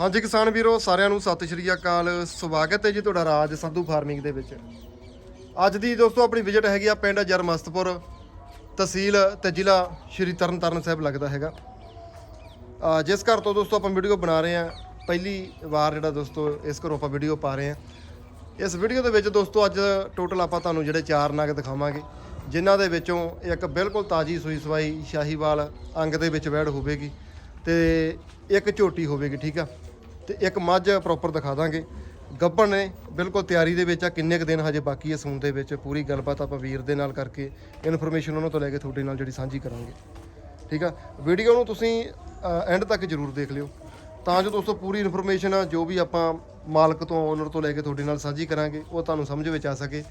ਹਾਂਜੀ ਕਿਸਾਨ ਵੀਰੋ, ਸਾਰਿਆਂ ਨੂੰ ਸਤਿ ਸ਼੍ਰੀ ਅਕਾਲ। ਸਵਾਗਤ ਹੈ ਜੀ ਤੁਹਾਡਾ ਰਾਜ ਸੰਧੂ ਫਾਰਮਿੰਗ ਦੇ ਵਿੱਚ। ਅੱਜ ਦੀ ਦੋਸਤੋ ਆਪਣੀ ਵਿਜ਼ਿਟ ਹੈਗੀ ਆ ਪਿੰਡ ਜਰਮਸਤਪੁਰ, ਤਹਿਸੀਲ ਤੇ ਜ਼ਿਲ੍ਹਾ ਸ਼੍ਰੀ ਤਰਨਤਾਰਨ ਸਾਹਿਬ ਲੱਗਦਾ ਹੈਗਾ। ਜਿਸ ਘਰ ਤੋਂ ਦੋਸਤੋ ਆਪਾਂ ਵੀਡੀਓ ਬਣਾ ਰਹੇ ਆ ਪਹਿਲੀ ਵਾਰ ਜਿਹੜਾ ਦੋਸਤੋ ਇਸ ਘਰੋਂ ਆਪਾਂ ਵੀਡੀਓ ਪਾ ਰਹੇ ਆ ਇਸ ਵੀਡੀਓ ਦੇ ਵਿੱਚ ਦੋਸਤੋ ਅੱਜ ਟੋਟਲ ਆਪਾਂ ਤੁਹਾਨੂੰ ਜਿਹੜੇ ਚਾਰ ਨਗ ਦਿਖਾਵਾਂਗੇ, ਜਿਨ੍ਹਾਂ ਦੇ ਵਿੱਚੋਂ ਇੱਕ ਬਿਲਕੁਲ ਤਾਜੀ ਸੂਈ ਸਵਾਈ ਸ਼ਾਹੀਵਾਲ ਅੰਗ ਦੇ ਵਿੱਚ ਵੈੜ ਹੋਵੇਗੀ। ਤੇ ਇੱਕ ਝੋਟੀ ਹੋਵੇਗੀ, ਠੀਕ ਆ? ਤੇ ਇੱਕ ਮੱਝ ਪ੍ਰੋਪਰ ਦਿਖਾ ਦਾਂਗੇ। ਗੱਭਣ ਨੇ ਬਿਲਕੁਲ ਤਿਆਰੀ ਦੇ ਵਿੱਚ ਆ, ਕਿੰਨੇ ਕੁ ਦਿਨ ਹਜੇ ਬਾਕੀ ਹੈ ਸੂਣ ਦੇ ਵਿੱਚ, ਪੂਰੀ ਗੱਲਬਾਤ ਆਪਾਂ ਵੀਰ ਦੇ ਨਾਲ ਕਰਕੇ ਇਨਫੋਰਮੇਸ਼ਨ ਉਹਨਾਂ ਤੋਂ ਲੈ ਕੇ ਤੁਹਾਡੇ ਨਾਲ ਜਿਹੜੀ ਸਾਂਝੀ ਕਰਾਂਗੇ। ਠੀਕ ਆ? ਵੀਡੀਓ ਨੂੰ ਤੁਸੀਂ ਐਂਡ ਤੱਕ ਜਰੂਰ ਦੇਖ ਲਿਓ। ਤਾਂ ਜੋ ਦੋਸਤੋ, ਪੂਰੀ ਇਨਫੋਰਮੇਸ਼ਨ ਆ, ਜੋ ਵੀ ਆਪਾਂ ਮਾਲਕ ਤੋਂ ਓਨਰ ਤੋਂ ਲੈ ਕੇ ਤੁਹਾਡੇ ਨਾਲ ਸਾਂਝੀ ਕਰਾਂਗੇ, ਉਹ ਤੁਹਾਨੂੰ ਸਮਝ ਵਿੱਚ ਆ ਸਕੇ।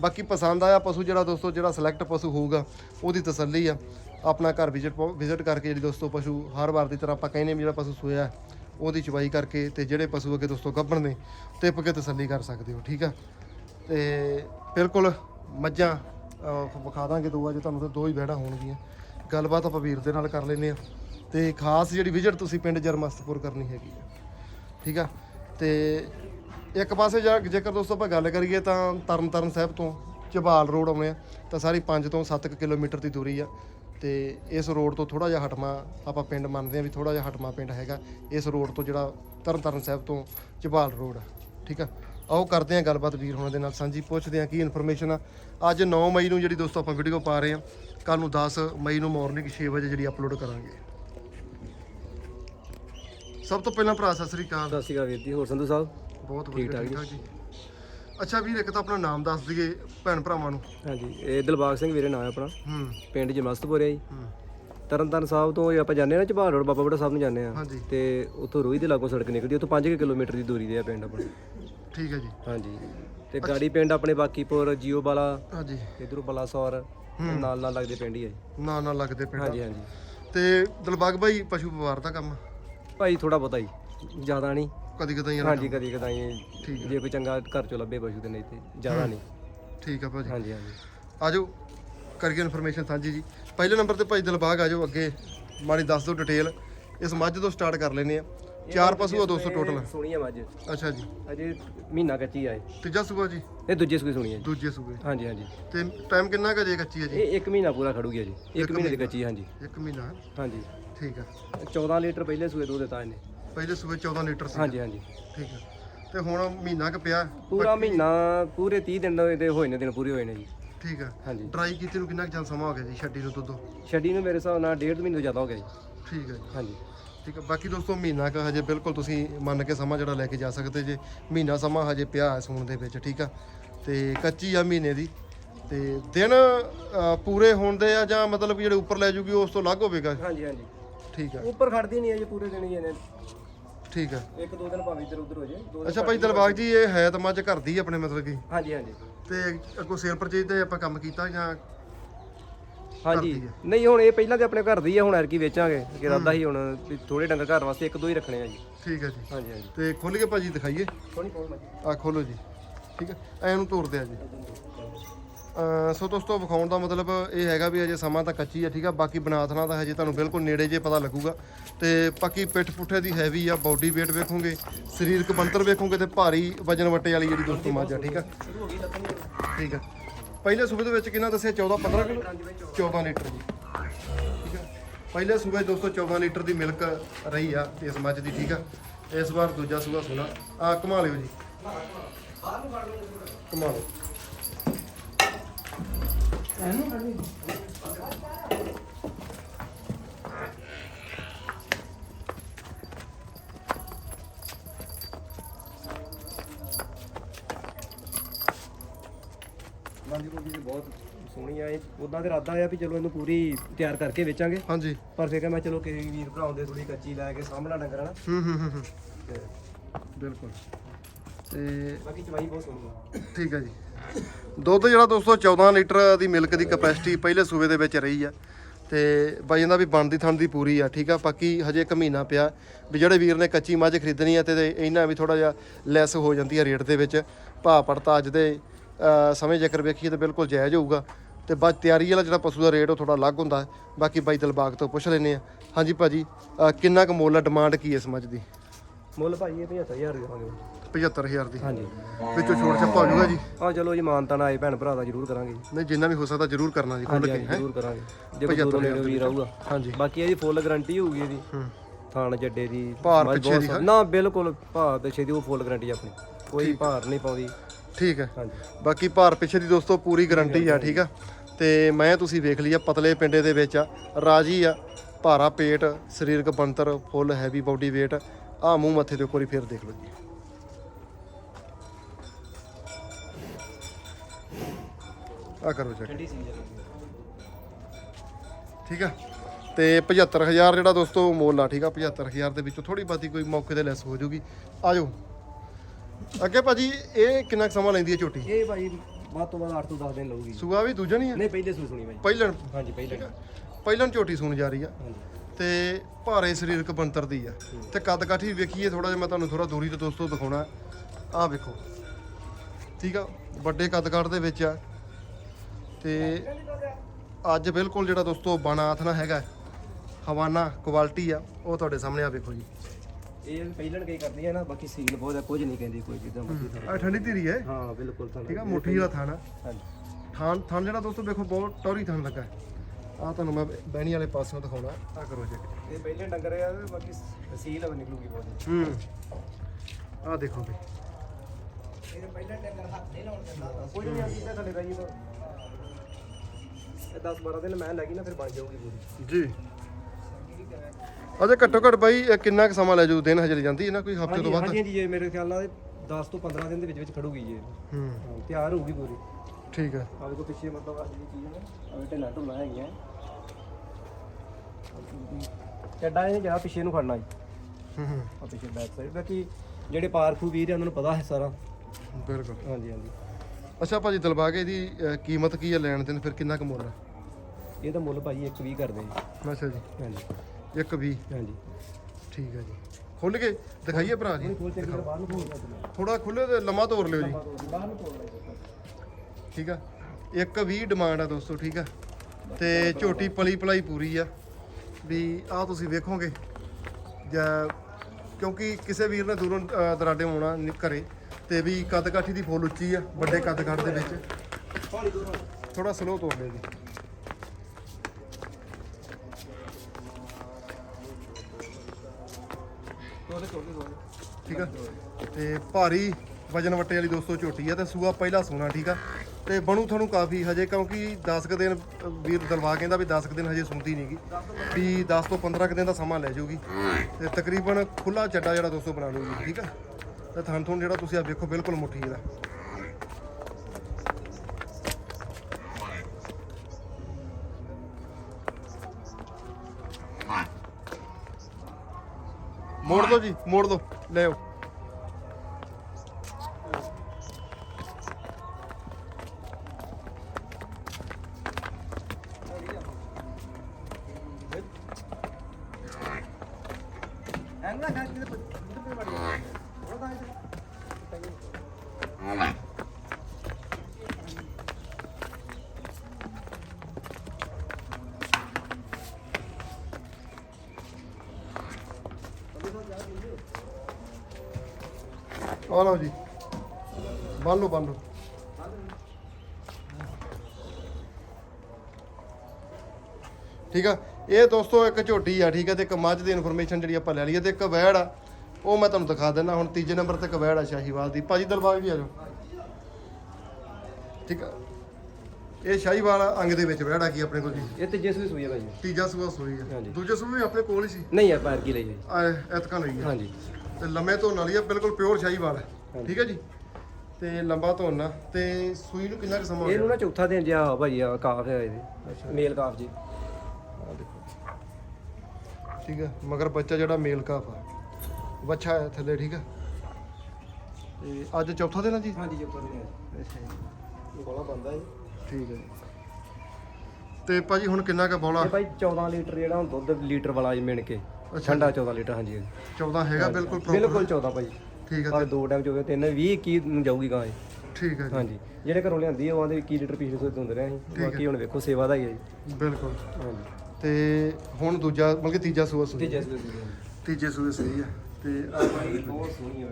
ਬਾਕੀ ਪਸੰਦ ਆਇਆ ਪਸ਼ੂ ਜਿਹੜਾ ਦੋਸਤੋ, ਜਿਹੜਾ ਸਿਲੈਕਟ ਪਸ਼ੂ ਹੋਊਗਾ, ਉਹਦੀ ਤਸੱਲੀ ਆ। ਆਪਣਾ ਘਰ ਵਿਜ਼ਿਟ ਵਿਜ਼ਿਟ ਕਰਕੇ ਜਿਹੜੀ ਦੋਸਤੋ ਪਸ਼ੂ ਹਰ ਵਾਰ ਦੀ ਤਰ੍ਹਾਂ ਆਪਾਂ ਕਹਿੰਦੇ ਵੀ ਜਿਹੜਾ ਪਸ਼ੂ ਸੋਇਆ ਉਹਦੀ ਚਵਾਈ ਕਰਕੇ ਤੇ ਜਿਹੜੇ ਪਸ਼ੂ ਅੱਗੇ ਦੋਸਤੋ ਗੱਭਣ ਨੇ, ਟਿੱਪ ਕੇ ਤਸੱਲੀ ਕਰ ਸਕਦੇ ਹੋ, ਠੀਕ ਆ? ਤੇ ਬਿਲਕੁਲ ਮੱਝਾਂ ਵਿਖਾ ਦਾਂਗੇ ਦੋ ਅੱਜ ਤੁਹਾਨੂੰ ਤਾਂ ਦੋ ਹੀ ਬਹਿੜਾ ਹੋਣਗੀਆਂ। ਗੱਲਬਾਤ ਆਪਾਂ ਵੀਰ ਦੇ ਨਾਲ ਕਰ ਲੈਨੇ ਆ ਤੇ ਖਾਸ ਜਿਹੜੀ ਵਿਜ਼ਿਟ ਤੁਸੀਂ ਪਿੰਡ ਜਰਮਸਤਪੁਰ ਕਰਨੀ ਹੈਗੀ ਆ, ਠੀਕ ਆ? ਤੇ ਇੱਕ ਪਾਸੇ ਜੇਕਰ ਦੋਸਤੋ ਆਪਾਂ ਗੱਲ ਕਰੀਏ ਤਾਂ ਤਰਨਤਾਰਨ ਸਾਹਿਬ ਤੋਂ ਝਬਾਲ ਰੋਡ ਆਉਂਦੇ ਆ, ਤਾਂ ਸਾਰੀ 5 ਤੋਂ 7 ਕਿਲੋਮੀਟਰ ਦੀ ਦੂਰੀ ਆ। ਤੇ ਇਸ ਰੋਡ ਤੋਂ ਥੋੜਾ ਜਿਹਾ ਹਟਮਾ ਆਪਾਂ ਪਿੰਡ ਮੰਨਦੇ ਆ ਵੀ ਥੋੜਾ ਜਿਹਾ ਹਟਮਾ ਪਿੰਡ ਹੈਗਾ। ਇਸ ਰੋਡ ਤੋਂ ਜਿਹੜਾ ਤਰਨਤਾਰਨ ਸਾਹਿਬ ਤੋਂ ਝਬਾਲ ਰੋਡ ਠੀਕ ਆ? ਆਓ ਕਰਦੇ ਆ ਗੱਲਬਾਤ ਵੀਰ ਹੋਣਾ ਦੇ ਨਾਲ ਸਾਂਝੀ ਪੁੱਛਦੇ ਆ ਕੀ ਇਨਫੋਰਮੇਸ਼ਨ ਆ। ਅੱਜ 9 ਮਈ ਨੂੰ ਜਿਹੜੀ ਦੋਸਤੋ ਆਪਾਂ ਵੀਡੀਓ ਪਾ ਰਹੇ ਆ ਕੱਲ ਨੂੰ 10 ਮਈ ਨੂੰ ਮਾਰਨਿੰਗ 6 ਵਜੇ ਜਿਹੜੀ ਅਪਲੋਡ ਕਰਾਂਗੇ। ਸਭ ਤੋਂ ਪਹਿਲਾਂ ਭਰਾ ਸਤਿ ਸ੍ਰੀ ਅਕਾਲ। ਸਤਿ ਸ਼੍ਰੀ ਅਕਾਲ ਵੀਰ ਜੀ ਹੋਰ ਸੰਧੂ ਸਾਹਿਬ? ਬਹੁਤ ਵਧੀਆ ਠੀਕ ਠਾਕ ਜੀ। ਅੱਛਾ ਵੀਰ ਇੱਕ ਤਾਂ ਆਪਣਾ ਨਾਮ ਦੱਸ ਦਈਏ ਭੈਣ ਭਰਾਵਾਂ ਨੂੰ। ਹਾਂਜੀ ਇਹ ਦਿਲਬਾਗ ਸਿੰਘ ਵੀਰੇ ਨਾਮ ਹੈ ਆਪਣਾ। ਹੂੰ। ਪਿੰਡ ਜਮਸਤਪੁਰ ਹੈ ਜੀ। ਹੂੰ। ਤਰਨਤਾਰਨ ਸਾਹਿਬ ਤੋਂ ਇਹ ਆਪਾਂ ਜਾਂਦੇ ਆ ਨਾ ਰੋਡ ਬਾਬਾ ਬੜਾ ਸਾਹਿਬ ਨੂੰ ਜਾਂਦੇ ਆ ਹਾਂਜੀ। ਤੇ ਉੱਥੋਂ ਰੋਹੀ ਦੇ ਲਾਗੋਂ ਸੜਕ ਨਿਕਲਦੀ ਉੱਥੋਂ 5 ਕਿਲੋਮੀਟਰ ਦੀ ਦੂਰੀ ਤੇ ਆ ਪਿੰਡ ਆਪਣਾ। ਠੀਕ ਹੈ ਜੀ। ਹਾਂਜੀ। ਤੇ ਗਾੜੀ ਪਿੰਡ ਆਪਣੇ ਬਾਕੀਪੁਰ ਜੀਓ ਵਾਲਾ ਹਾਂਜੀ। ਇਧਰੋਂ ਬਲਾਸੌਰ ਨਾਲ ਨਾਲ ਲੱਗਦੇ ਪਿੰਡ ਹੀ ਆ ਜੀ। ਨਾ ਨਾ ਲੱਗਦੇ ਪਿੰਡ ਹਾਂਜੀ ਹਾਂਜੀ। ਤੇ ਦਿਲਬਾਗ ਭਾਈ ਪਸ਼ੂ ਵਪਾਰ ਦਾ ਕੰਮ? ਭਾਈ ਥੋੜਾ ਬਹੁਤਾ ਜੀ ਜ਼ਿਆਦਾ ਨਹੀਂ। ਕਦੀ ਕਦਾਈ ਯਾਰ ਹਾਂਜੀ ਕਦੀ ਕਦਾਈ ਠੀਕ ਜੇ ਕੋਈ ਚੰਗਾ ਘਰ ਚੋਂ ਲੱਭੇ ਪਸ਼ੂ ਤੇ ਨਹੀਂ ਤੇ ਜ਼ਿਆਦਾ ਨਹੀਂ। ਠੀਕ ਆ ਭਾਜੀ। ਹਾਂਜੀ ਹਾਂਜੀ। ਆਜੋ ਕਰੀਏ ਇਨਫੋਰਮੇਸ਼ਨ ਸਾਂਝੀ ਜੀ। ਪਹਿਲੇ ਨੰਬਰ ਤੇ ਭਾਈ ਦਿਲਬਾਗ ਆਜੋ ਅੱਗੇ ਮਾੜੀ ਦੱਸ ਦਿਓ ਡਿਟੇਲ ਇਸ ਮੱਝ ਤੋਂ ਸਟਾਰਟ ਕਰ ਲੈਨੇ ਆ ਚਾਰ ਪਸ਼ੂ ਆ 200 ਟੋਟਲ ਸੁਣੀ ਆ ਮੱਝ। ਅੱਛਾ ਜੀ। ਅਜੇ ਮਹੀਨਾ ਕੱਚੀ ਆਏ ਤੀਜਾ ਸੂਆ ਜੀ? ਇਹ ਦੂਜੇ ਸੂਈ ਸੁਣੀ ਹੈ ਜੀ। ਦੂਜੇ ਸੂਏ। ਹਾਂਜੀ ਹਾਂਜੀ। ਤੇ ਟਾਈਮ ਕਿੰਨਾ ਕੁ ਜੇ ਕੱਚੀ ਹੈ ਜੀ? ਇਹ 1 ਮਹੀਨਾ ਪੂਰਾ ਖੜੂਗੀ ਜੀ 1 ਮਹੀਨੇ ਦੀ ਕੱਚੀ ਹਾਂਜੀ। ਇੱਕ ਮਹੀਨਾ। ਹਾਂਜੀ। ਠੀਕ ਆ। 14 ਲੀਟਰ ਪਹਿਲੇ ਸੂਏ ਦੁੱਧ ਦਿੱਤਾ ਇਹਨੇ। ਪਹਿਲੇ ਸੂਏ 14 ਲੀਟਰ ਸੀ ਹਾਂਜੀ ਹਾਂਜੀ। ਠੀਕ ਆ ਤੇ ਹੁਣ ਮਹੀਨਾ ਕੁ ਪਿਆ ਪੂਰਾ ਮਹੀਨਾ ਪੂਰੇ 30 ਦਿਨ ਦੇ ਹੋਏ ਨੇ ਦਿਨ ਪੂਰੇ ਹੋਏ ਨੇ ਜੀ। ਠੀਕ ਆ ਹਾਂਜੀ। ਡਰਾਈ ਕੀਤੇ ਨੂੰ ਕਿੰਨਾ ਕੁ ਚਿਰ ਸਮਾਂ ਹੋ ਗਿਆ ਜੀ ਛੱਡੀ ਨੂੰ ਦੁੱਧ? ਛੱਡੀ ਨੂੰ ਮੇਰੇ ਹਿਸਾਬ ਨਾਲ ਡੇਢ ਮਹੀਨੇ ਤੋਂ ਜ਼ਿਆਦਾ ਹੋ ਗਿਆ ਜੀ। ਠੀਕ ਆ ਜੀ। ਹਾਂਜੀ। ਠੀਕ ਆ ਬਾਕੀ ਦੋਸਤੋ ਮਹੀਨਾ ਕ ਹਜੇ ਬਿਲਕੁਲ ਤੁਸੀਂ ਮੰਨ ਕੇ ਸਮਾਂ ਜਿਹੜਾ ਲੈ ਕੇ ਜਾ ਸਕਦੇ ਜੇ। ਮਹੀਨਾ ਸਮਾਂ ਹਜੇ ਪਿਆ ਹੈ ਸੂਣ ਦੇ ਵਿੱਚ ਠੀਕ ਆ? ਤੇ ਕੱਚੀ ਆ ਮਹੀਨੇ ਦੀ। ਤੇ ਦਿਨ ਅ, ਪੂਰੇ ਹੋਣ ਦੇ ਆ ਜਾਂ ਮਤਲਬ ਜਿਹੜੇ ਉੱਪਰ ਲੈ ਜੂਗੀ ਉਸ ਤੋਂ ਅਲੱਗ ਹੋਵੇਗਾ? ਹਾਂਜੀ ਹਾਂਜੀ। ਠੀਕ ਆ। ਉੱਪਰ ਖੜਦੀ ਨਹੀਂ ਹੈ ਜੀ ਪੂਰੇ ਦਿਨ ਹੀ ਇਹਨੇ। ਠੀਕ ਆ। ਇੱਕ ਦੋ ਦਿਨ ਭਾਵੇਂ ਇੱਧਰ ਉੱਧਰ ਹੋ ਜਾਏ ਦੋ ਦਿਨ ਅੱਛਾ ਭਾਈ ਦਿਲਬਾਗ ਜੀ ਇਹ ਹੈ ਤਾਂ ਮੱਝ ਘਰ ਦੀ ਹੀ ਆਪਣੇ ਮਤਲਬ ਕਿ? ਹਾਂਜੀ ਹਾਂਜੀ। ਤੇ ਅੱਗੋਂ ਸੇਲ ਪਰਚੇਜ ਤੇ ਆਪਾਂ ਕੰਮ ਕੀਤਾ ਜਾਂ ਹਾਂਜੀ। ਨਹੀਂ ਹੁਣ ਇਹ ਪਹਿਲਾਂ ਤੇ ਆਪਣੇ ਘਰ ਦੀ ਆ ਹੁਣ ਐਰਕੀ ਵੇਚਾਂਗੇ। ਕਿ ਇਰਾਦਾ ਹੀ ਹੁਣ ਥੋੜੇ ਡੰਗਰ ਘਰ ਵਾਸਤੇ ਇੱਕ ਦੋ ਹੀ ਰੱਖਣੇ ਆ ਜੀ। ਠੀਕ ਆ ਜੀ। ਹਾਂਜੀ ਹਾਂਜੀ। ਤੇ ਖੋਲ ਕੇ ਭਾਜੀ ਦਿਖਾਈਏ। ਸੋਹਣੀ ਕੋਲ ਮੱਝ ਆ ਖੋਲੋ ਜੀ। ਠੀਕ ਹੈ ਐ ਨੂੰ ਤੋੜਦੇ ਆ ਜੀ। ਸੋ ਦੋਸਤੋ, ਵਿਖਾਉਣ ਦਾ ਮਤਲਬ ਇਹ ਹੈਗਾ ਵੀ ਅਜੇ ਸਮਾਂ ਤਾਂ ਕੱਚੀ ਆ, ਠੀਕ ਆ? ਬਾਕੀ ਬਨਾਥਣਾ ਤਾਂ ਹਜੇ ਤੁਹਾਨੂੰ ਬਿਲਕੁਲ ਨੇੜੇ ਜੇ ਪਤਾ ਲੱਗੂਗਾ। ਤੇ ਪੱਕੀ ਪਿੱਠ ਪੁੱਠੇ ਦੀ ਹੈਵੀ ਆ ਬਾਡੀ weight ਵੇਖੋਗੇ ਸਰੀਰਕ ਬੰਤਰ ਵੇਖੋਗੇ ਤੇ ਭਾਰੀ ਵਜਨ ਵਟੇ ਵਾਲੀ ਜਿਹੜੀ ਦੋਸਤੋ ਮੱਝ ਆ, ਠੀਕ ਆ? ਠੀਕ ਆ। ਪਹਿਲੇ ਸੂਬੇ ਦੇ ਵਿੱਚ ਕਿੰਨਾ ਦੱਸਿਆ? 14 15 ਕਿਲੋ? 14 ਲੀਟਰ ਜੀ। ਠੀਕ ਆ? ਪਹਿਲੇ ਸੂਬੇ 'ਚ ਦੋਸਤੋ 14 ਲੀਟਰ ਦੀ ਮਿਲਕ ਰਹੀ ਆ ਇਸ ਮੱਝ ਦੀ, ਠੀਕ ਆ? ਇਸ ਵਾਰ ਦੂਜਾ ਸੂਬਾ ਸੋਨਾ। ਆ, ਘੁਮਾ ਲਿਓ ਜੀ। ਘੁਮਾ ਲਓ। ਗਾਂਧੀ ਕੋਲ ਜੀ ਬਹੁਤ ਸੋਹਣੀ ਆ ਉਦਾਂ ਤੇ ਇਰਾਦਾ ਆ ਵੀ ਚਲੋ ਇਹਨੂੰ ਪੂਰੀ ਤਿਆਰ ਕਰਕੇ ਵੇਚਾਂਗੇ। ਹਾਂਜੀ। ਪਰ ਫਿਰ ਕਿ ਮੈਂ ਚਲੋ ਕਿਸੇ ਵੀਰ ਭਰਾ ਦੇ ਥੋੜੀ ਕੱਚੀ ਲੈ ਕੇ ਸਾਹਮਣਾ ਡੰਗਰ ਹਨਾ? ਹੂੰ ਹੂੰ ਹੂੰ ਹੂੰ। ਤੇ ਬਿਲਕੁਲ। ਤੇ ਬਾਕੀ ਚਵਾਈ ਬਹੁਤ ਸੋਹਣੀ ਆ। ਠੀਕ ਹੈ ਜੀ। ਦੁੱਧ ਜਿਹੜਾ ਦੋਸਤੋ 14 ਲੀਟਰ ਦੀ ਮਿਲਕ ਦੀ ਕਪੈਸਿਟੀ ਪਹਿਲੇ ਸੂਬੇ ਦੇ ਵਿੱਚ ਰਹੀ ਆ ਤੇ ਬਾਈ ਦਾ ਵੀ ਬਣਦੀ ਥਣ ਦੀ ਪੂਰੀ ਆ ਠੀਕ ਆ? ਬਾਕੀ ਹਜੇ ਇੱਕ ਮਹੀਨਾ ਪਿਆ ਵੀ ਜਿਹੜੇ ਵੀਰ ਨੇ ਕੱਚੀ ਮੱਝ ਖਰੀਦਣੀ ਆ ਤੇ ਇਹਨਾਂ ਵੀ ਥੋੜਾ ਜਿਹਾ ਲੈਸ ਹੋ ਜਾਂਦੀ ਆ ਰੇਟ ਦੇ ਵਿੱਚ। ਭਾਅ ਪੜਤਾ ਅੱਜ ਦੇ ਸਮੇਂ ਜੇਕਰ ਵੇਖੀਏ ਤਾਂ ਬਿਲਕੁਲ ਜਾਇਜ਼ ਹੋਊਗਾ। ਤੇ ਬਾਅਦ ਤਿਆਰੀ ਵਾਲਾ ਜਿਹੜਾ ਪਸ਼ੂ ਦਾ ਰੇਟ ਉਹ ਥੋੜਾ ਅਲੱਗ ਹੁੰਦਾ। ਬਾਕੀ ਬਾਈ ਦਿਲਬਾਗ ਤੋਂ ਪੁੱਛ ਲੈਨੇ ਆ। ਹਾਂਜੀ ਭਾਜੀ ਅ, ਕਿੰਨਾ ਕੁ ਮੁੱਲ ਆ? ਡਿਮਾਂਡ ਕੀ ਇਸ ਮੱਝ ਦੀ? ਮੁੱਲ ਭਾਈ ਇਹ 75000 ਦੇਵਾਂਗੇ 75000 ਦੀ। ਹਾਂਜੀ। ਵਿੱਚੋਂ ਛੋੜ ਛੱਪਾ ਹੋ ਜਾਊਗਾ ਜੀ। ਆ ਚਲੋ ਜੀ ਮਾਨਤਾ ਨਾਲ ਆਏ ਭੈਣ ਭਰਾ ਦਾ ਜ਼ਰੂਰ ਕਰਾਂਗੇ ਨਹੀਂ ਜਿੰਨਾ ਵੀ ਹੋ ਸਕਦਾ ਜ਼ਰੂਰ ਕਰਨਾ ਜੀ ਖੁੱਲ ਹਾਂਜੀ ਕੇ ਹਾਂਜੀ, ਹੈ? ਜ਼ਰੂਰ ਕਰਾਂਗੇ। ਜੇ ਕੋਈ ਦੂਰੋਂ ਨੇੜੇ ਵੀ ਰਹੂਗਾ। ਹਾਂਜੀ। ਬਾਕੀ ਇਹਦੀ ਫੁੱਲ ਗਾਰੰਟੀ ਹੋਊਗੀ ਇਹਦੀ। ਹੂੰ। ਥਾਣ ਜੱਡੇ ਦੀ ਭਾਰ ਮੱਝ ਪਿੱਛੇ ਦੀ, ਸਾ- ਨਾ ਬਿਲਕੁਲ ਭਾਰ ਪਿੱਛੇ ਦੀ ਉਹ ਫੁੱਲ ਗਾਰੰਟੀ ਆਪਣੀ। ਕੋਈ ਭਾਰ ਨਹੀਂ ਪਾਉਂਦੀ। ਠੀਕ ਹੈ। ਹਾਂਜੀ। ਬਾਕੀ ਭਾਰ ਪਿੱਛੇ ਦੀ ਦੋਸਤੋ ਪੂਰੀ ਗਾਰੰਟੀ ਆ ਠੀਕ ਆ? ਤੇ ਮੈਂ ਤੁਸੀਂ ਵੇਖ ਲਈ ਆ ਪਤਲੇ ਪਿੰਡੇ ਦੇ ਵਿੱਚ ਆ ਰਾਜੀ ਆ ਭਾਰਾ ਪੇਟ ਸਰੀਰਕ ਬੰਤਰ ਫੁੱਲ ਹੈਵੀ ਬਾਡੀ weight ਆ ਮੂੰਹ ਮੱਥੇ ਉੱਪਰ ਹੀ ਫੇਰ ਦੇਖ ਲਓ ਜੀ। ਆ ਕਰੋ ਚੈੱਕ ਠੀਕ ਆ? ਤੇ 75000 ਜਿਹੜਾ ਦੋਸਤੋ ਮੁੱਲ ਆ ਠੀਕ ਆ? 75000 ਦੇ ਵਿੱਚੋਂ ਥੋੜੀ ਬਾਤੀ ਕੋਈ ਮੌਕੇ ਤੇ ਲੈਸ ਹੋ ਜਾਊਗੀ। ਆ ਜਾਓ ਅੱਗੇ ਭਾਜੀ ਇਹ ਕਿੰਨਾ ਕੁ ਸਮਾਂ ਲੈਂਦੀ ਹੈ ਝੋਟੀ? ਇਹ ਭਾਈ ਬਾਅਦ ਤੋਂ ਬਾਅਦ 8 ਤੋਂ 10 ਦਿਨ ਲਊਗੀ ਸੂਆ ਵੀ ਦੂਜਾ ਨਹੀਂ ਹੈ? ਨਹੀਂ ਪਹਿਲੇ ਸੂ ਸੁਣੀ ਭਾਈ। ਪਹਿਲਣ। ਹਾਂਜੀ ਪਹਿਲੇ ਪਹਿਲਣ ਝੋਟੀ ਸੂਣ ਜਾ ਰਹੀ ਆ। ਹਾਂਜੀ। ਤੇ ਭਾਰੇ ਸਰੀਰਕ ਬੰਤਰ ਦੀ ਆ। ਤੇ ਕੱਦ ਕਾਠੀ ਵੇਖੀਏ ਥੋੜਾ ਜਿਹਾ ਮੈਂ ਤੁਹਾਨੂੰ ਥੋੜਾ ਦੂਰੀ ਤੋਂ ਦੋਸਤੋ ਦਿਖਾਉਣਾ। ਆ ਵੇਖੋ। ਠੀਕ ਆ? ਵੱਡੇ ਕੱਦ ਕਾਠ ਦੇ ਵਿੱਚ ਆ। ਤੇ ਅੱਜ ਬਿਲਕੁਲ ਜਿਹੜਾ ਦੋਸਤੋ ਬਨਾਥ ਨਾ ਹੈਗਾ ਹਵਾਨਾ ਕੁਆਲਿਟੀ ਆ ਉਹ ਤੁਹਾਡੇ ਸਾਹਮਣੇ ਆ ਵੇਖੋ ਜੀ। ਇਹ ਪਹਿਲਣ ਕਈ ਕਰਦੀ ਹੈ ਨਾ ਬਾਕੀ ਸੀਲ ਬਹੁਤ ਹੈ ਕੁਝ ਨਹੀਂ ਕਹਿੰਦੀ ਕੋਈ ਜਿੱਦਾਂ ਮਰਜ਼ੀ। ਆ ਠੰਡੀ ਧੀਰੀ ਹੈ। ਹਾਂ ਬਿਲਕੁਲ ਠੀਕ ਆ? ਮੁੱਠੀ ਵਾਲਾ ਥਾਣਾ ਹਾਂਜੀ। ਥਾਨ ਥਾਨ ਜਿਹੜਾ ਦੋਸਤੋ ਵੇਖੋ ਬਹੁਤ ਟੌਰੀ ਥਾਨ ਲੱਗਾ। ਆ ਤੁਹਾਨੂੰ ਮੈਂ ਬਹਿਣੀ ਵਾਲੇ ਪਾਸਿਓਂ ਦਿਖਾਉਣਾ ਆ ਕਰੋ ਚੈੱਕ ਇਹ ਪਹਿਲੇ ਡੰਗਰ ਆ ਤੇ ਬਾਕੀ ਸੀਲ ਨਿਕਲੂਗੀ ਬਹੁਤ। ਹੂੰ। ਆ ਦੇਖੋ ਵੀ। ਇਹ ਪਹਿਲੇ ਡੰਗਰ ਹੱਥ ਨਹੀਂ ਲਾਉਣ ਦਿੰਦਾ ਕੋਈ ਨਹੀਂ ਅਸੀਂ ਤਾਂ ਥੱਲੇ ਰਹੀ ਇਹ 10 12 ਦਿਨ ਮੈਂ ਲੱਗੀ ਨਾ ਫਿਰ ਬਣ ਜਾਊਗੀ ਪੂਰੀ। ਜੀ। ਅਜੇ ਘੱਟੋ ਘੱਟ ਬਾਈ ਇਹ ਕਿੰਨਾ ਕੁ ਸਮਾਂ ਲੈ ਜੂ? ਦਿਨ ਹਜੇ ਜਾਂਦੀ ਹੈ ਨਾ ਕੋਈ ਹਫ਼ਤੇ ਤੋਂ ਵੱਧ? ਹਾਂਜੀ ਜੀ ਮੇਰੇ ਖਿਆਲ ਨਾਲ 10 ਤੋਂ 15 ਦਿਨ ਦੇ ਵਿੱਚ ਵਿੱਚ ਖੜੂਗੀ ਜੀ ਇਹ। ਹਾਂ, ਤਿਆਰ ਹੋਊਗੀ ਪੂਰੀ। ਠੀਕ ਹੈ। ਆਵੇ ਕੋ ਪਿੱਛੇ ਮਤਲਬ ਆ ਜਿਹੜੀ ਚੀਜ਼ ਹੈ ਆਵੇ ਢਿੱਲਾ ਢੁੱਲਾ ਹੈਗੀਆਂ। ਚੱਡਾ ਇਹ ਜਿਹੜਾ ਪਿੱਛੇ ਨੂੰ ਖੜਨਾ ਜੀ। ਹੂੰ ਹੂੰ। ਆ ਪਿੱਛੇ ਬੈਕ ਸਾਈਡ ਬਾਕੀ ਜਿਹੜੇ ਪਾਰਖੂ ਵੀਰ ਆ ਉਹਨਾਂ ਨੂੰ ਪਤਾ ਹੈ ਸਾਰਾ। ਬਿਲਕੁਲ। ਹਾਂਜੀ ਹਾਂਜੀ। ਅੱਛਾ ਭਾਜੀ ਦਲਬਾਗੇ ਦੀ ਅਹ, ਕੀਮਤ ਕੀ ਹੈ ਲੈਣ ਦੇਣ? ਫਿਰ ਕਿੰਨਾ ਕੁ ਮੁੱਲ ਹੈ? ਇਹ ਤਾਂ ਮੁੱਲ ਭਾਈ 120 ਕਰਦੇ ਜੀ ਅੱਛਾ ਜੀ। ਹਾਂਜੀ। ਇੱਕ ਵੀ ਹਾਂਜੀ। ਠੀਕ ਹੈ ਜੀ। ਖੁੱਲ ਕੇ ਦਿਖਾਈਏ ਭਰਾ ਜੀ। ਬਾਹਰ ਨੂੰ ਖੋਲ ਥੋੜਾ ਖੁੱਲੇ ਤੇ ਲੰਮਾ ਤੋਰ ਲਿਓ ਜੀ। ਬਾਹਰ ਨੂੰ ਖੋਲ ਠੀਕ ਆ? ਇੱਕ 20 ਡਿਮਾਂਡ ਆ ਦੋਸਤੋ ਠੀਕ ਆ? ਤੇ ਝੋਟੀ ਪਲੀ ਪਲਾਈ ਪੂਰੀ ਆ। ਵੀ ਆ ਤੁਸੀਂ ਵੇਖੋਗੇ ਜਾਂ ਕਿਉਂਕਿ ਕਿਸੇ ਵੀਰ ਨੇ ਦੂਰੋਂ ਅਹ, ਦਰਾਡੇ ਆਉਣਾ ਨੀ- ਘਰੇ ਤੇ ਵੀ ਕੱਦ ਕਾਠੀ ਦੀ ਫੁੱਲ ਉੱਚੀ ਆ ਵੱਡੇ ਕੱਦ ਕਾਠ ਦੇ ਵਿੱਚ। ਹੌਲੀ ਦੂਰ ਥੋੜਾ ਸਲੋ ਤੋਰ ਲਿਓ ਜੀ। ਠੀਕ ਆ? ਤੇ ਭਾਰੀ ਵਜਨ ਵੱਟੇ ਵਾਲੀ ਦੋਸਤੋ ਝੋਟੀ ਆ ਤੇ ਸੂਆ ਪਹਿਲਾ ਸੋਨਾ ਠੀਕ ਆ? ਤੇ ਬਣੂ ਤੁਹਾਨੂੰ ਕਾਫੀ ਹਜੇ, ਕਿਉਂਕਿ 10 ਕੁ ਦਿਨ, ਵੀਰ ਦਲਵਾ ਕਹਿੰਦਾ ਵੀ 10 ਕੁ ਦਿਨ ਹਜੇ ਸੁਣਦੀ ਨਹੀਂਗੀ ਵੀ 10 ਤੋਂ 15 ਕੁ ਦਿਨ ਦਾ ਸਮਾਂ ਲੈ ਜਾਊਗੀ। ਤੇ ਤਕਰੀਬਨ ਖੁੱਲਾ ਚੱਡਾ ਜਿਹੜਾ ਦੋਸਤੋ ਬਣਾ ਲੂਗੀ ਠੀਕ ਆ? ਤੇ ਥਣ ਥਣ ਜਿਹੜਾ ਤੁਸੀਂ ਆ ਵੇਖੋ, ਬਿਲਕੁਲ ਮੁੱਠੀ ਇਹਦਾ। ਮੋੜ ਦੋ ਜੀ, ਮੋੜ ਦੋ, ਲੈ ਆਓ। ਆ ਲਓ ਜੀ। ਬੰਨ ਲਓ ਬੰਨ ਲਓ। ਠੀਕ ਆ? ਇਹ ਦੋਸਤੋ ਇੱਕ ਝੋਟੀ ਆ ਠੀਕ ਆ ਤੇ ਇੱਕ ਮੱਝ ਦੀ ਇਨਫੋਰਮੇਸ਼ਨ ਜਿਹੜੀ ਆਪਾਂ ਲੈ ਲਈਏ ਤੇ ਇੱਕ ਵੈੜ ਆ। ਉਹ ਮੈਂ ਤੁਹਾਨੂੰ ਦਿਖਾ ਦਿੰਦਾ ਹੁਣ ਤੀਜੇ ਨੰਬਰ ਤੇ ਇੱਕ ਵੈੜ ਆ ਸ਼ਾਹੀਵਾਲ ਦੀ। ਭਾਜੀ ਦਲਬਾਗ ਵੀ ਆ ਜਾਓ। ਠੀਕ ਆ। ਇਹ ਸ਼ਾਹੀਵਾਲ ਅੰਗ ਦੇ ਵਿੱਚ ਵੈੜ ਆ ਗਈ ਆਪਣੇ ਕੋਲ ਜੀ? ਇਹ ਤੇ ਜਿਸ ਵੀ ਸੂਈ ਹੈ ਭਾਈ। ਤੀਜਾ ਸੂਆ ਸੋਈ ਆ। ਹਾਂਜੀ। ਦੂਜਾ ਵੀ ਆਪਣੇ ਕੋਲ ਹੀ ਸੀ? ਨਹੀਂ ਯਾਰ ਪੈਰ ਕੀ ਲਈ ਜੀ। ਐਤਕਾਂ ਲਈ ਆ। ਹਾਂਜੀ। ਤੇ ਲੰਮੇ ਧੋਣ ਵਾਲੀ ਆ ਬਿਲਕੁਲ ਪਿਓਰ ਸ਼ਾਹੀਵਾਲ। ਹੈ। ਠੀਕ ਹੈ ਜੀ? ਤੇ ਲੰਬਾ ਧੋਣਾ ਤੇ ਸੂਈ ਨੂੰ ਕਿੰਨਾ ਕੁ ਸਮਾਂ ਹੋ ਇਹਨੂੰ ਨਾ ਚੌਥਾ ਦਿਨ ਜਿਆ ਭਾਈ ਆ ਕਾਫ ਹੈ ਇਹਦੇ। ਮੇਲ ਕਾਫ ਜੀ। ਠੀਕ ਹੈ ਮਗਰ ਬੱਚਾ ਜਿਹੜਾ ਮੇਲ ਕਾਫ ਆ। ਬੱਚਾ ਹੈ ਥੱਲੇ ਠੀਕ ਹੈ ਤੇ ਅੱਜ ਚੌਥਾ ਦਿਨ ਆ ਜੀ? ਹਾਂਜੀ ਦਿਨ ਹੈ ਅੱਛਾ ਜੀ। ਬੋਲਾ ਬੰਦਾ ਹੈ ਠੀਕ ਹੈ ਜੀ। ਤੇ ਭਾਜੀ ਹੁਣ ਕਿੰਨਾ ਕੁ ਬੋਲਾ? ਇਹ ਭਾਈ 14 ਲੀਟਰ ਜਿਹੜਾ ਹੁਣ ਦੁੱਧ ਲੀਟਰ ਵਾਲਾ ਜੀ ਮਿਣ ਕੇ। ਠੰਡਾ 14 ਲੀਟਰ ਹਾਂਜੀ। 14 ਹੈਗਾ ਬਿਲਕੁਲ proper? ਬਿਲਕੁਲ 14 ਭਾਈ। ਠੀਕ ਹੈ ਭਾਵੇਂ ਦੋ ਟਾਈਮ ਚੋਵੇ ਤਿੰਨ 20 21 ਨੂੰ ਜਾਊਗੀ ਗਾਂ ਇਹ। ਠੀਕ ਹੈ ਜੀ। ਹਾਂਜੀ। ਜਿਹੜੇ ਘਰੋਂ ਲਿਆਂਦੀ ਆ, ਉਹ ਆਂਦੇ 21 ਲੀਟਰ ਪਿਛਲੇ ਸੋਏ ਹੁੰਦੇ ਰਹੇ ਅਸੀਂ। ਬਾਕੀ ਹੁਣ ਵੇਖੋ ਸੇਵਾ ਦਾ ਹੀ ਹੈ ਜੀ। ਬਿਲਕੁਲ। ਹਾਂਜੀ। ਤੇ ਹੁਣ ਦੂਜਾ ਮਤਲਬ ਕਿ ਤੀਜਾ ਸੂਆ ਸੂਈ ਤੇ ਜੈਸ ਦੇ ਤੀਜੇ ਸੂਏ ਸਹੀ ਆ ਤੇ ਆ ਭਾਈ ਬਹੁਤ ਸੋਹਣੀ ਹੈ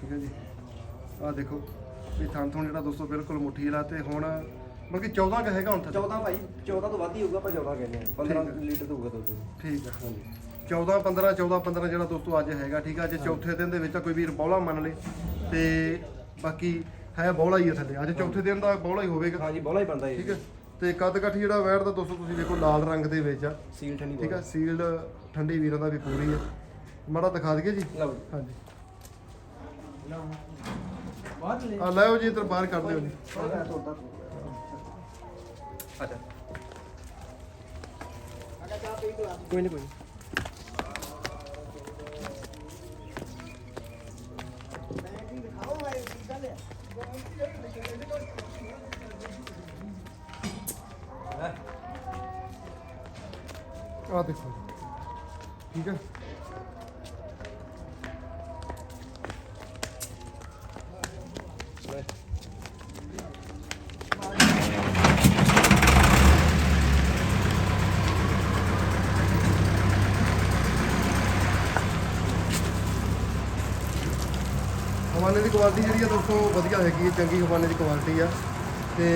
ਠੀਕ ਹੈ ਜੀ। ਆ ਦੇਖੋ ਵੀ ਥਣ ਥਣ ਜਿਹੜਾ ਦੋਸਤੋ ਬਿਲਕੁਲ ਮੁੱਠੀ ਵਾਲਾ ਤੇ ਹੁਣ ਬਲਕਿ 14 ਕ ਹੈਗਾ ਹੁਣ ਥੱਲੇ 14 ਭਾਈ 14 ਤੋਂ ਵੱਧ ਹੀ ਹੋਊਗਾ ਪਰ 14 ਕਹਿੰਦੇ ਆ 15 ਲੀਟਰ ਤੋਂ ਹੋਊਗਾ ਦੁੱਧ। ਠੀਕ ਹੈ। ਹਾਂਜੀ। 14 15 14 15 ਜਿਹੜਾ ਦੋਸਤੋ ਅੱਜ ਹੈਗਾ ਠੀਕ ਆ ਅੱਜ ਚੌਥੇ ਦਿਨ ਦੇ ਵਿੱਚ ਤਾਂ ਕੋਈ ਵੀਰ ਬੌਲਾ ਮੰਨ ਲੇ ਤੇ ਬਾਕੀ ਹੈ ਬੌਲਾ ਹੀ ਹੈ ਥੱਲੇ। ਅੱਜ ਚੌਥੇ ਦਿਨ ਦਾ ਬੌਲਾ ਹੀ ਹੋਵੇਗਾ। ਹਾਂਜੀ ਬੋਲਾ ਹੀ ਬੰਦਾ ਠੀਕ ਹੈ। ਤੇ ਕੱਦ ਕੱਠ ਜਿਹੜਾ ਵੈੜ ਦਾ ਦੋਸਤੋ ਤੁਸੀਂ ਦੇਖੋ ਲਾਲ ਰੰਗ ਦੇ ਵਿੱਚ ਆ। ਸੀਲ ਠੰਡੀ ਠੀਕ ਆ ਸੀਲਡ ਠੰਡੀ ਵੀਰਾਂ ਦਾ ਵੀ ਪੂਰੀ ਆ। ਮਾੜਾ ਦਿਖਾ ਦਈਏ ਜੀ? ਲਓ ਹਾਂਜੀ। ਬਾਅਦ ਲੈ। ਆ ਲੈਓ ਜੀ ਇੱਧਰ ਬਾਹਰ ਕੱਢ ਲਿਓ ਜੀ। ਅੱਛਾ। ਕੋਈ ਨਹੀਂ ਕੋਈ ਨੀ। ਆ ਦੇਖੋ ਠੀਕ ਹੈ। ਹਵਾਨੇ ਦੀ ਕੁਆਲਿਟੀ ਜਿਹੜੀ ਆ ਦੋਸਤੋ ਵਧੀਆ ਹੈਗੀ ਹੈ, ਚੰਗੀ ਹਵਾਨੇ ਦੀ ਕੁਆਲਿਟੀ ਆ। ਤੇ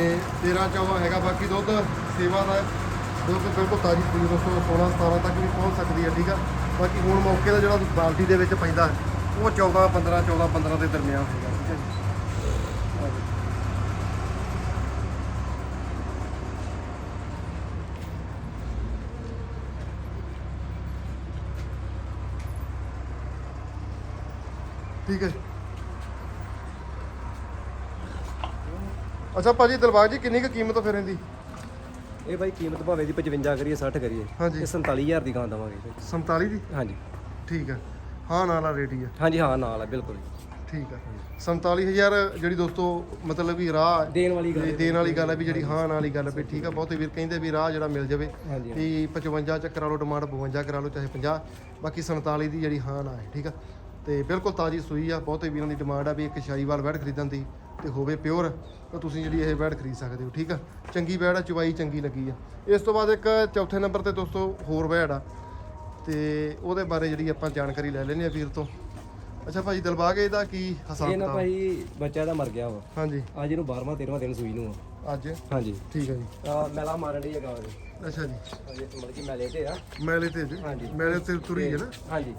13 14 ਹੈਗਾ ਬਾਕੀ ਦੁੱਧ, ਸੇਵਾ ਦਾ। ਹੈ। ਦੁੱਧ ਬਿਲਕੁਲ ਤਾਜ਼ੀ ਪੂਰੀ ਦੋਸਤੋ 16 17 ਤੱਕ ਵੀ ਪਹੁੰਚ ਸਕਦੀ ਹੈ, ਠੀਕ ਆ ਬਾਕੀ ਹੁਣ ਮੌਕੇ ਦਾ ਜਿਹੜਾ ਬਾਲਟੀ ਦੇ ਵਿੱਚ ਪੈਂਦਾ, ਉਹ 14 15 14 15 ਦੇ ਦਰਮਿਆਨ ਹੈਗਾ ਠੀਕ ਹੈ ਠੀਕ ਹੈ ਜੀ। ਅੱਛਾ ਭਾਜੀ ਦਿਲਬਾਗ ਜੀ, ਕਿੰਨੀ ਕੁ ਕੀਮਤ ਫਿਰ ਇਹਦੀ ਇਹ ਭਾਈ ਕੀਮਤ ਭਾਵੇਂ ਦੀ 55 ਕਰੀਏ 60 ਕਰੀਏ ਹਾਂਜੀ। ਇਹ 47000 ਦੀ ਗਾਂ ਦਵਾਂਗੇ 47 ਦੀ? ਹਾਂਜੀ। ਠੀਕ ਹੈ ਹਾਂ ਨਾਲ ਵਾਲਾ ਰੇਟ ਹੀ ਹੈ ਹਾਂਜੀ ਹਾਂ ਨਾਲ ਹੈ ਬਿਲਕੁਲ ਠੀਕ ਹੈ 47000 ਜਿਹੜੀ ਦੋਸਤੋ ਮਤਲਬ ਵੀ ਰਾਹ ਦੇਣ ਵਾਲੀ ਗੱਲ ਇਹ ਦੇਣ ਵਾਲੀ ਗੱਲ ਹੈ ਵੀ ਜਿਹੜੀ ਹਾਂ ਨਾਲ ਵਾਲੀ ਗੱਲ ਹੈ ਵੀ ਠੀਕ ਆ। ਬਹੁਤੇ ਵੀਰ ਕਹਿੰਦੇ ਵੀ ਰਾਹ ਜਿਹੜਾ ਮਿਲ ਜਾਵੇ ਹਾਂਜੀ ਵੀ 55 ਚ ਕਰਾ ਲਓ ਡਿਮਾਂਡ 52 ਕਰਾ ਲਓ ਚਾਹੇ 50 ਬਾਕੀ 47 ਦੀ ਜਿਹੜੀ ਹਾਂ ਨਾ ਹੈ ਠੀਕ ਆ। ਤੇ ਬਿਲਕੁਲ ਤਾਜ਼ੀ ਸੂਈ ਆ ਬਹੁਤੇ ਵੀਰਾਂ ਦੀ ਡਿਮਾਂਡ ਆ ਵੀ ਇੱਕ ਸ਼ਾਹੀਵਾਲ ਵੈੜ ਖਰੀਦਣ ਦੀ ਤੇ ਹੋਵੇ ਪਿਓਰ ਤਾਂ ਤੁਸੀਂ ਜਿਹੜੀ ਇਹ ਵੈੜ ਖਰੀਦ ਸਕਦੇ ਹੋ ਠੀਕ ਆ? ਚੰਗੀ ਵੈੜ ਆ ਚਵਾਈ ਚੰਗੀ ਲੱਗੀ ਆ। ਇਸ ਤੋਂ ਬਾਅਦ ਇੱਕ ਚੌਥੇ ਨੰਬਰ ਤੇ ਦੋਸਤੋ ਹੋਰ ਵੈੜ ਆ ਤੇ ਉਹਦੇ ਬਾਰੇ ਜਿਹੜੀ ਆਪਾਂ ਜਾਣਕਾਰੀ ਲੈ ਲੈਂਦੇ ਆ ਵੀਰ ਤੋਂ। ਅੱਛਾ ਭਾਜੀ ਦਿਲਬਾਗ ਇਹਦਾ ਕੀ ਹਿਸਾਬ ਇਹ ਨਾ ਕਿਤਾਬ? ਭਾਈ ਬੱਚਾ ਦਾ ਮਰ ਗਿਆ ਵਾ। ਹਾਂਜੀ। ਅੱਜ ਇਹਨੂੰ 12ਵਾਂ 13ਵਾਂ ਦਿਨ ਸੂਈ ਨੂੰ ਆ। ਅੱਜ? ਹਾਂਜੀ। ਠੀਕ ਆ ਜੀ। ਆ ਮੈਲਾ ਮਾਰਨ ਦੀ ਗਾਂ ਦੇ ਅੱਛਾ ਜੀ। ਹਾਂਜੀ ਮਤਲਬ ਕਿ ਮੈਲੇ ਤੇ ਆ। ਮੈਲੇ ਤੇ ਜੀ। ਹਾਂਜੀ। ਮੈਲੇ ਤੇ ਤੁਰੀ ਹੈ ਨਾ? ਹਾਂਜੀ।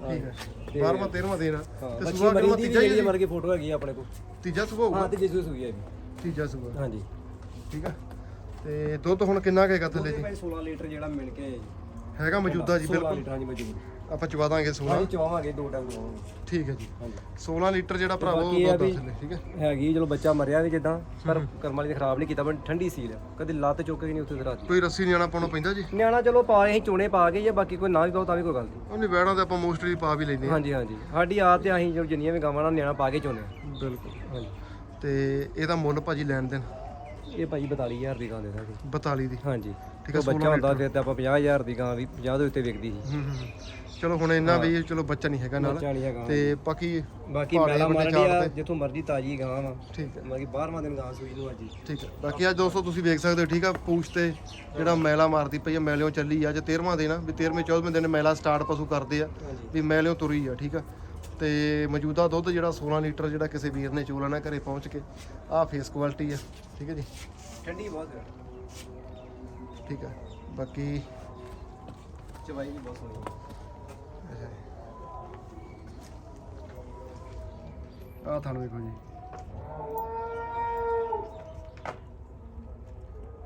ਠੀਕ ਹੈ। ਤੇ- 12ਵਾਂ 13ਵਾਂ ਦਿਨ ਆ। ਹਾਂ ਤੇ ਬੱਚੀ ਸੁਬਾਹ ਮਰੀ ਕਿਹੜਾ ਦੀ ਤੀਜਾ ਵੀ ਹੀ ਜਿਹੜੀ ਮਰ ਕੇ ਫੋਟੋ ਹੈਗੀ ਆ ਆਪਣੇ ਕੋਲ। ਤੀਜਾ ਸੁਬਾਹ ਹੋਊਗਾ। ਹਾਂ ਤੇ ਜਿਸ ਸੂਈ ਹੈ ਵੀ ਤੀਜਾ ਸੁਬਾਹ। ਹਾਂਜੀ। ਠੀਕ ਆ। ਤੇ ਦੁੱਧ ਹੁਣ ਕਿੰਨਾ ਕੁ ਹੈਗਾ ਥੱਲੇ ਜੀ? ਭਾਈ 16 ਲੀਟਰ ਜਿਹੜਾ ਮਿਲ ਕੇ ਹੈਗਾ ਮੌਜੂਦਾ ਜੀ 16 ਬਿਲਕੁਲ। ਲੀਟਰ ਹਾਂਜੀ ਮੌਜੂਦ ਆਪਾਂ ਚਵਾ ਦਾਂਗੇ 16 ਹਾਂਜੀ ਚਵਾਵਾਂਗੇ ਦੋ ਟਾਈਮ ਚਵਾਵਾਂਗੇ। ਠੀਕ ਹੈ ਜੀ। ਹਾਂਜੀ। 16 ਲੀਟਰ ਜਿਹੜਾ ਭਰਾਵੋ ਬਾਕੀ ਇਹ ਆ ਦੁੱਧ ਆ ਵੀ- ਥੱਲੇ ਠੀਕ ਹੈ? ਹੈਗੀ ਚਲੋ ਬੱਚਾ ਮਰਿਆ ਵੀ ਜਿੱਦਾਂ ਪਰ ਕਰਮ ਵਾਲੀ ਨੇ ਖਰਾਬ ਨਹੀਂ ਕੀਤਾ ਪਰ ਠੰਡੀ ਸੀਲ ਆ। ਕਦੇ ਲੱਤ ਚੁੱਕ ਕੇ ਨਹੀਂ ਉੱਥੇ ਰਾਤ ਕੋਈ ਰੱਸੀ ਨਿਆਣਾ ਪਾਉਣਾ ਪੈਂਦਾ ਜੀ? ਨਿਆਣਾ ਚਲੋ ਪਾ ਅਸੀਂ ਚੂਣੇ ਪਾ ਕੇ ਜਾਂ ਬਾਕੀ ਕੋਈ ਨਾ ਵੀ ਪਾਓ ਤਾਂ ਵੀ ਕੋਈ ਗੱਲ ਨਹੀਂ। ਉਹਨੇ ਵੈੜਾਂ ਤੇ ਆਪਾਂ ਮੋਸਟਲੀ ਪਾ ਵੀ ਲੈਂਦੇ ਹਾਂਜੀ ਹਾਂਜੀ। ਸਾਡੀ ਆਦਤ ਹੈ ਅਸੀਂ ਜੋ ਜਿੰਨੀਆਂ ਵੀ ਗਾਵਾਂ ਨਾਲ ਨਿਆਣਾ ਪਾ ਕੇ ਚੋਨੇ ਬਿਲਕੁਲ। ਹਾਂਜੀ। ਤੇ ਇਹਦਾ ਮੁੱਲ ਭਾਜੀ ਲੈਣ ਦੇਣ? ਇਹ ਭਾਈ 42000 ਦੀ ਗਾਂ ਦੇ ਦਾਂਗੇ। 42 ਦੀ? ਹਾਂਜੀ। ਠੀਕ ਆ, ਉਹ ਬੱਚਾ ਹੁੰਦਾ ਫਿਰ ਤਾਂ ਆਪਾਂ 50000 ਦੀ ਗਾਂ ਵੀ 50 ਦੇ ਉੱਤੇ ਵਿਕਦੀ ਸੀ। ਹੂੰ ਹੂੰ ਹੂੰ। ਚਲੋ ਹੁਣ ਇੰਨਾ ਵੀ ਚਲੋ ਬੱਚਾ ਨਹੀਂ ਹੈਗਾ ਨਾਲ। ਬੱਚਾ ਨਹੀਂ ਹੈਗਾ ਤੇ ਬਾਕੀ ਬਾਕੀ ਭਾੜੇ ਮੈਲਾ ਵੱਡੇ ਮਾਰਦੀ ਚਾਰ ਆ ਤੇ। ਜਿੱਥੋਂ ਮਰਜ਼ੀ ਤਾਜੀ ਗਾਂ ਵਾ। ਠੀਕ ਹੈ ਮਤਲਬ ਕਿ 12ਵਾਂ ਦਿਨ ਗਾਂ ਸੂਈ ਨੂੰ ਅੱਜ। ਹੀ। ਠੀਕ ਹੈ ਬਾਕੀ ਅੱਜ ਦੋਸਤੋ ਤੁਸੀਂ ਵੇਖ ਸਕਦੇ ਹੋ ਠੀਕ ਆ ਪੂਛ ਤੇ ਜਿਹੜਾ ਮੈਲਾ ਮਾਰਦੀ ਪਈ ਆ ਮੈਲਿਓ ਚੱਲੀ ਆ ਅੱਜ 13ਵਾਂ ਦਿਨ ਆ ਵੀ 13ਵੇਂ 14ਵੇਂ ਦਿਨ ਮੈਲਾ ਸਟਾਰਟ ਪਸ਼ੂ ਕਰਦੇ ਆ ਵੀ ਮੈਲਿਓ ਤੁਰੀ ਆ ਠੀਕ ਆ। ਤੇ ਮੌਜੂਦਾ ਦੁੱਧ ਜਿਹੜਾ 16 ਲੀਟਰ ਜਿਹੜਾ ਕਿਸੇ ਵੀਰ ਨੇ ਚੋਲਾ ਨਾ ਘਰੇ ਪਹੁੰਚ ਕੇ ਆਹ ਫੇਸ ਕੁਆਲਿਟੀ ਆ ਠੀਕ ਹੈ ਜੀ? ਠੰਡੀ ਬਹੁਤ ਹੈ। ਠੀਕ ਆ ਬਾਕੀ ਚਵਾਈ ਵੀ ਬਹੁਤ ਸੋਹਣੀ ਹੈ ਆਹ ਥਣ ਵੇਖੋ ਜੀ।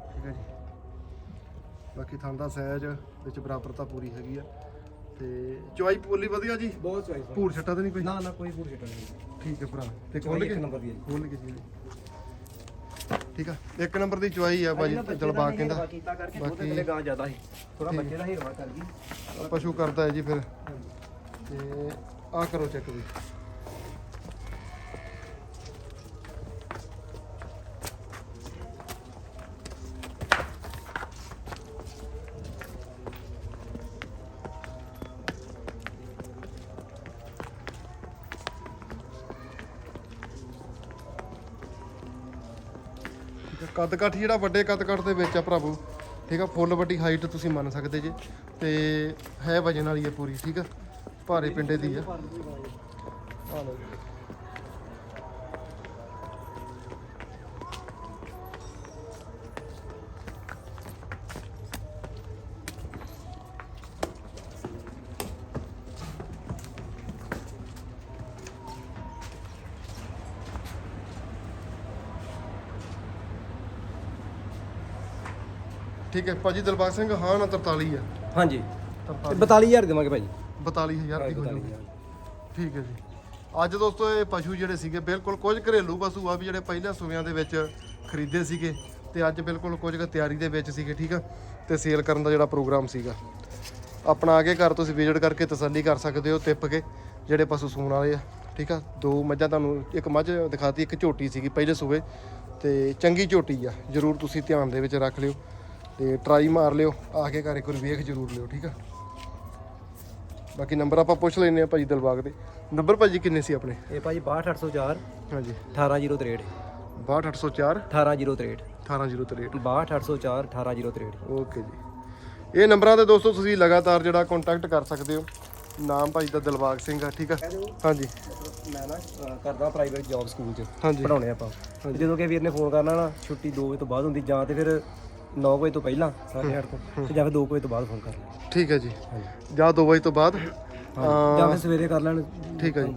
ਠੀਕ ਹੈ ਜੀ। ਬਾਕੀ ਥਣ ਦਾ ਸਾਈਜ਼ ਵਿੱਚ ਬਰਾਬਰਤਾ ਪੂਰੀ ਹੈਗੀ ਆ। ਤੇ ਚਵਾਈ ਪੂਰੀ ਵਧੀਆ ਜੀ? ਬਹੁਤ ਚਵਾਈ ਭੂਰ ਛੱਟਾ ਤਾਂ ਨਹੀਂ ਕੋਈ? ਨਾ ਨਾ ਕੋਈ ਫੂਡ ਛੱਟਣ ਨਹੀਂ। ਠੀਕ ਹੈ ਭਰਾ। ਤੇ ਖੋਲ ਕੇ? ਨੰਬਰ ਦੀ ਹੈ ਜੀ। ਖੋਲ ਕੇ ਜੀ। ਠੀਕ ਆ। ਇੱਕ ਨੰਬਰ ਦੀ ਚਵਾਈ ਆ ਬਾਜੀ ਜਲਬਾ ਕਹਿੰਦਾ ਕੀਤਾ ਕਰਕੇ ਬਾਕੀ- ਥੱਲੇ ਗਾਂ ਜ਼ਿਆਦਾ ਸੀ। ਥੋੜਾ ਬੱਚੇ ਦਾ ਹੀਰਵਾ ਕਰ ਗਈ। ਪਸ਼ੂ ਕਰਦਾ ਹੈ ਜੀ ਫਿਰ। ਤੇ ਆ ਕਰੋ ਚੈੱਕ ਵੀ। ਕੱਦ ਕੱਠ ਜਿਹੜਾ ਵੱਡੇ ਕੱਦ ਕੱਠ ਦੇ ਵਿੱਚ ਆ ਭਰਾਵੋ ਠੀਕ ਆ? ਫੁੱਲ ਵੱਡੀ ਹਾਈਟ ਤੁਸੀਂ ਮੰਨ ਸਕਦੇ ਜੇ। ਤੇ ਹੈ ਵਜਨ ਵਾਲੀ ਹੈ ਪੂਰੀ, ਠੀਕ ਆ? ਭਾਰੇ ਪਿੰਡੇ ਦੀ ਆ। ਆ ਲਓ ਠੀਕ ਹੈ ਭਾਜੀ ਦਿਲਬਾਗ ਸਿੰਘ ਹਾਂ ਨਾ 43 ਆ। ਹਾਂਜੀ। ਤੇ 42000 ਦੇਵਾਂਗੇ ਭਾਜੀ। 42000 ਦੀ ਹੋ ਜੂਗੀ 42000 ਠੀਕ ਹੈ ਜੀ। ਅੱਜ ਦੋਸਤੋ ਇਹ ਪਸ਼ੂ ਜਿਹੜੇ ਸੀਗੇ ਬਿਲਕੁਲ ਕੁਝ ਘਰੇਲੂ ਪਸ਼ੂ ਆ ਵੀ ਜਿਹੜੇ ਪਹਿਲਾਂ ਸੂਬਿਆਂ ਦੇ ਵਿੱਚ ਖਰੀਦੇ ਸੀਗੇ ਤੇ ਅੱਜ ਬਿਲਕੁਲ ਕੁਝ ਕੁ ਤਿਆਰੀ ਦੇ ਵਿੱਚ ਸੀਗੇ ਠੀਕ ਆ? ਤੇ ਸੇਲ ਕਰਨ ਦਾ ਜਿਹੜਾ ਪ੍ਰੋਗਰਾਮ ਸੀਗਾ। ਆਪਣਾ ਆਗੇ ਘਰ ਤੁਸੀਂ ਵਿਜ਼ਿਟ ਕਰਕੇ ਤਸੱਲੀ ਕਰ ਸਕਦੇ ਹੋ ਤਿੱਪ ਕੇ ਜਿਹੜੇ ਪਸ਼ੂ ਸੂਣ ਵਾਲੇ ਆ ਠੀਕ ਆ? ਦੋ ਮੱਝਾਂ ਤੁਹਾਨੂੰ ਇੱਕ ਮੱਝ ਦਿਖਾਤੀ ਇੱਕ ਝੋਟੀ ਸੀਗੀ ਪਹਿਲੇ ਸੂਬੇ ਤੇ ਚੰਗੀ ਝੋਟੀ ਆ ਜਰੂਰ ਤੁਸੀਂ ਧਿਆਨ ਦੇ ਵਿੱਚ ਰੱਖ ਲਿਓ। ਤੇ ਟਰਾਈ ਮਾਰ ਲਿਓ ਆ ਕੇ ਘਰ ਇੱਕ ਵਾਰ ਵੇਖ ਜਰੂਰ ਲਿਓ ਠੀਕ ਆ? ਬਾਕੀ ਨੰਬਰ ਆਪਾਂ ਪੁੱਛ ਲੈਨੇ ਆ ਭਾਜੀ ਦਿਲਬਾਗ ਦੇ। ਨੰਬਰ ਭਾਜੀ ਕਿੰਨੇ ਸੀ ਆਪਣੇ? ਇਹ ਭਾਜੀ 62804 ਹਾਂਜੀ। 18063 62804 18063 18063 62804 18063 ਓਕੇ ਜੀ। ਇਹ ਨੰਬਰਾਂ ਤੇ ਦੋਸਤੋ ਤੁਸੀਂ ਲਗਾਤਾਰ ਜਿਹੜਾ ਕੰਟੈਕਟ ਕਰ ਸਕਦੇ ਹੋ। ਨਾਮ ਭਾਜੀ ਦਾ ਦਿਲਬਾਗ ਸਿੰਘ ਆ ਠੀਕ ਆ? ਹਾਂਜੀ। ਮੈਂ ਨਾ ਕਰਦਾ ਪ੍ਰਾਈਵੇਟ ਜੌਬ ਸਕੂਲ 'ਚ ਹਾਂਜੀ। ਪੜਾਉਣੇ ਆਪਾਂ। ਜਦੋਂ ਕਿ ਵੀਰ ਨੇ ਫੋਨ ਕਰਨਾ ਨਾ ਛੁੱਟੀ 2 ਵਜੇ ਤੋਂ ਬਾਅਦ ਹੁੰਦੀ ਜਾਂ ਤੇ ਫਿਰ 9 ਵਜੇ ਤੋਂ ਪਹਿਲਾਂ 8:30 ਤੋਂ ਤੇ ਜਾਂ ਫਿਰ 2 ਵਜੇ ਤੋਂ ਬਾਅਦ ਫੋਨ ਕਰ ਲੈਣਾ ਠੀਕ ਹੈ ਜੀ। ਜਾਂ 2 ਵਜੇ ਤੋਂ ਬਾਅਦ? ਜਾਂ ਫਿਰ ਸਵੇਰੇ ਕਰ ਲੈਣ ਠੀਕ ਹੈ ਜੀ।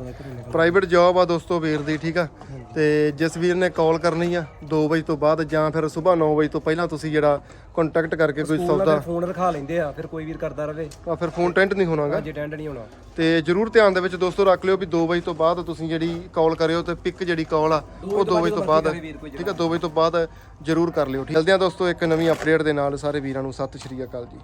ਪ੍ਰਾਈਵੇਟ ਜੌਬ ਆ ਦੋਸਤੋ ਵੀਰ ਦੀ ਠੀਕ ਆ? ਤੇ ਜਿਸ ਵੀਰ ਨੇ ਕਾਲ ਕਰਨੀ ਆ 2 ਵਜੇ ਤੋਂ ਬਾਅਦ ਜਾਂ ਫਿਰ ਸਵੇਰ 9 ਵਜੇ ਤੋਂ ਪਹਿਲਾਂ ਤੁਸੀਂ ਜਿਹੜਾ ਕੰਟੈਕਟ ਕਰਕੇ ਕੋਈ ਸੌਦਾ ਫੋਨ ਰਖਾ ਲੈਂਦੇ ਆ ਫਿਰ ਕੋਈ ਵੀਰ ਕਰਦਾ ਰਵੇ। ਆ ਫਿਰ ਫੋਨ ਟੈਂਟ ਨਹੀਂ ਹੋਣਾਗਾ। ਅੱਜ ਅਟੈਂਡ ਨਹੀਂ ਹੋਣਾ। ਤੇ ਜਰੂਰ ਧਿਆਨ ਦੇ ਵਿੱਚ ਦੋਸਤੋ ਰੱਖ ਲਿਓ ਵੀ 2 ਵਜੇ ਤੋਂ ਬਾਅਦ ਤੁਸੀਂ ਜਿਹੜੀ ਕਾਲ ਕਰਿਓ ਤੇ ਪਿਕ ਜਿਹੜੀ ਕਾਲ ਆ ਉਹ 2 ਵਜੇ ਤੋਂ ਬਾਅਦ ਠੀਕ ਆ 2 ਵਜੇ ਤੋਂ ਬਾਅਦ ਜਰੂਰ ਕਰ ਲਿਓ ਠੀਕ? ਚਲਦੇ ਆ ਦੋਸਤੋ ਇੱਕ ਨਵੀਂ ਅਪਡੇਟ ਦੇ ਨਾਲ ਸਾਰੇ ਵੀਰਾਂ ਨੂੰ ਸਤਿ ਸ਼੍ਰੀ ਅਕਾਲ ਜੀ।